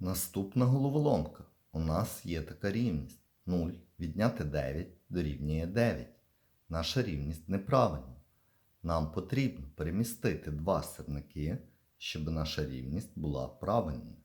Наступна головоломка. У нас є така рівність. 0 відняти 9 дорівнює 9. Наша рівність неправильна. Нам потрібно перемістити два сірники, щоб наша рівність була правильною.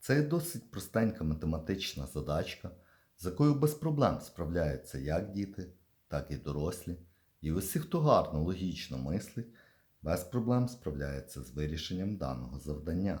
Це досить простенька математична задачка, з якою без проблем справляються як діти, так і дорослі. І усі, хто гарно логічно мислить, без проблем справляється з вирішенням даного завдання.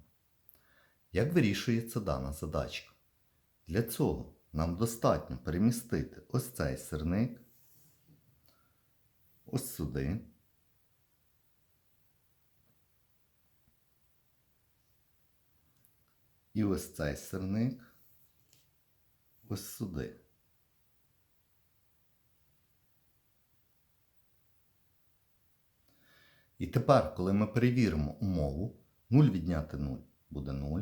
Як вирішується дана задачка? Для цього нам достатньо перемістити ось цей сирник ось сюди. І ось цей сирник ось сюди. І тепер, коли ми перевіримо умову, 0 відняти 0 буде 0,